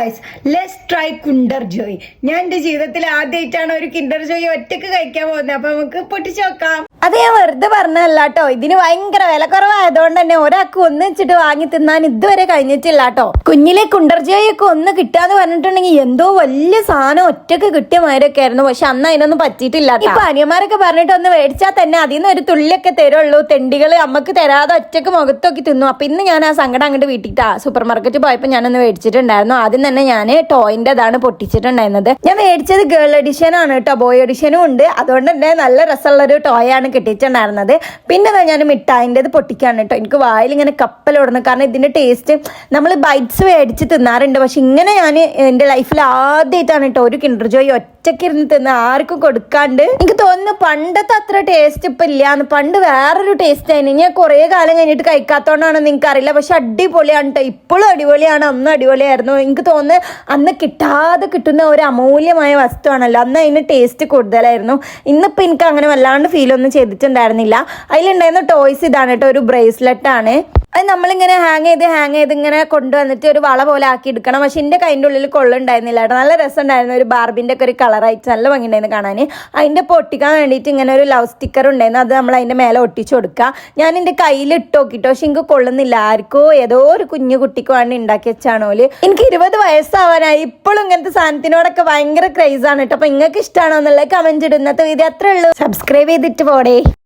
Guys let's try കുണ്ടർ ജോയ് ഞാൻ എന്റെ ജീവിതത്തിൽ ആദ്യമായിട്ടാണ് ഒരു കിണ്ടർ ജോയ് ഒറ്റയ്ക്ക് കഴിക്കാൻ പോകുന്നത്. അപ്പൊ നമുക്ക് പൊട്ടിച്ചു നോക്കാം. അത് ഞാൻ വെറുതെ പറഞ്ഞതല്ല കേട്ടോ ഇതിന് ഭയങ്കര വില കുറവായതുകൊണ്ട് തന്നെ ഒരാൾക്ക് ഒന്ന് വെച്ചിട്ട് വാങ്ങി തിന്നാൻ ഇതുവരെ കഴിഞ്ഞിട്ടില്ല കേട്ടോ കുഞ്ഞിലെ കുണ്ടർ ഒന്ന് കിട്ടാന്ന് പറഞ്ഞിട്ടുണ്ടെങ്കിൽ എന്തോ വലിയ സാധനം ഒറ്റയ്ക്ക് കിട്ടിയ മാതിരൊക്കെ ആയിരുന്നു. പക്ഷെ അന്ന് അതിനൊന്നും പറ്റിയിട്ടില്ല ഇപ്പൊ അനിയന്മാരൊക്കെ പറഞ്ഞിട്ട് ഒന്ന് മേടിച്ചാൽ തന്നെ അതിൽ നിന്ന് ഒരു തുള്ളിയൊക്കെ തരുള്ളൂ. തെണ്ടികൾ അമ്മയ്ക്ക് തരാതെ ഒറ്റയ്ക്ക് മുഖത്തൊക്കെ തിന്നു. അപ്പൊ ഇന്ന് ഞാൻ ആ സങ്കടം അങ്ങോട്ട് വീട്ടിട്ടാ. സൂപ്പർ മാർക്കറ്റിൽ പോയപ്പോൾ ഞാനൊന്ന് മേടിച്ചിട്ടുണ്ടായിരുന്നു. ആദ്യം തന്നെ ഞാൻ ടോയിന്റെ അതാണ് പൊട്ടിച്ചിട്ടുണ്ടായിരുന്നത്. ഞാൻ മേടിച്ചത് ഗേൾ എഡിഷൻ ആണ് കേട്ടോ ബോയ് എഡിഷനും ഉണ്ട്. അതുകൊണ്ട് തന്നെ നല്ല രസമുള്ള ഒരു ടോയ് ആണ് കിട്ടിയിട്ടുണ്ടായിരുന്നത്. പിന്നെ ഞാൻ മിഠായിന്റെ പൊട്ടിക്കാണ് കേട്ടോ എനിക്ക് വായിൽ ഇങ്ങനെ കപ്പലോടുന്നു കാരണം ഇതിന്റെ ടേസ്റ്റ് നമ്മൾ ബൈറ്റ്സ് മേടിച്ച് തിന്നാറുണ്ട്. പക്ഷെ ഇങ്ങനെ ഞാൻ എന്റെ ലൈഫിൽ ആദ്യമായിട്ടാണ് കേട്ടോ ഒരു കിൻഡർ ജോയ് ഒറ്റയ്ക്ക് ഇരുന്ന് തിന്ന് ആർക്കും കൊടുക്കാണ്ട്. എനിക്ക് തോന്നുന്നു പണ്ടത്തെ അത്ര ടേസ്റ്റ് ഇപ്പം ഇല്ല എന്ന് പണ്ട് വേറൊരു ടേസ്റ്റ് ആയിരുന്നു. ഞാൻ കുറേ കാലം കഴിഞ്ഞിട്ട് കഴിക്കാത്തതുകൊണ്ടാണെന്ന് നിങ്ങൾക്ക് അറിയില്ല പക്ഷെ അടിപൊളിയാണ് കേട്ടോ ഇപ്പോഴും അടിപൊളിയാണ്. അന്ന് അടിപൊളിയായിരുന്നു. എനിക്ക് തോന്നുന്നു അന്ന് കിട്ടാതെ കിട്ടുന്ന ഒരു അമൂല്യമായ വസ്തുവാണല്ലോ. അന്ന് അതിന് ടേസ്റ്റ് കൂടുതലായിരുന്നു. ഇന്നിപ്പോൾ എനിക്ക് അങ്ങനെ വല്ലാണ്ട് ഫീൽ ഒന്നും ചെയ്തിട്ടുണ്ടായിരുന്നില്ല. അതിലുണ്ടായിരുന്ന ടോയ്സ് ഇതാണ് കേട്ടോ ഒരു ബ്രേസ്ലെറ്റ് ആണ്. അത് നമ്മളിങ്ങനെ ഹാങ് ചെയ്ത് ഹാങ് ചെയ്ത് ഇങ്ങനെ കൊണ്ടുവന്നിട്ട് ഒരു വള പോലെ ആക്കി എടുക്കണം. പക്ഷെ എന്റെ കൈന്റെ ഉള്ളിൽ കൊള്ളുണ്ടായിരുന്നില്ല കേട്ടോ. നല്ല രസമുണ്ടായിരുന്നു. ഒരു ബാർബിന്റെ ഒക്കെ ഒരു കളറായിട്ട് നല്ല ഭംഗിയുണ്ടായിരുന്നു കാണാൻ. അതിന്റെ പൊട്ടിക്കാൻ വേണ്ടിയിട്ട് ഇങ്ങനെ ഒരു ലവ് സ്റ്റിക്കർ ഉണ്ടായിരുന്നു. അത് നമ്മൾ അതിന്റെ മേലെ ഒട്ടിച്ചു കൊടുക്കുക ഞാൻ എന്റെ കയ്യിൽ ഇട്ട് നോക്കിട്ടോ. പക്ഷെ എനിക്ക് കൊള്ളുന്നില്ല. ആർക്കോ ഏതോ ഒരു കുഞ്ഞു കുട്ടിക്ക് വേണ്ടി ഉണ്ടാക്കി വെച്ചാണോൽ എനിക്ക് ഇരുപത് വയസ്സാവാനായി. ഇപ്പോഴും ഇങ്ങനത്തെ സാധനത്തിനോടൊക്കെ ഭയങ്കര ക്രൈസ് ആണ് കേട്ടോ. അപ്പൊ നിങ്ങൾക്ക് ഇഷ്ടമാണോ എന്നുള്ളത് കമന്റ് ഇടുന്നത് ഇത് അത്രേ ഉള്ളൂ. സബ്സ്ക്രൈബ് ചെയ്തിട്ട് പോടേ.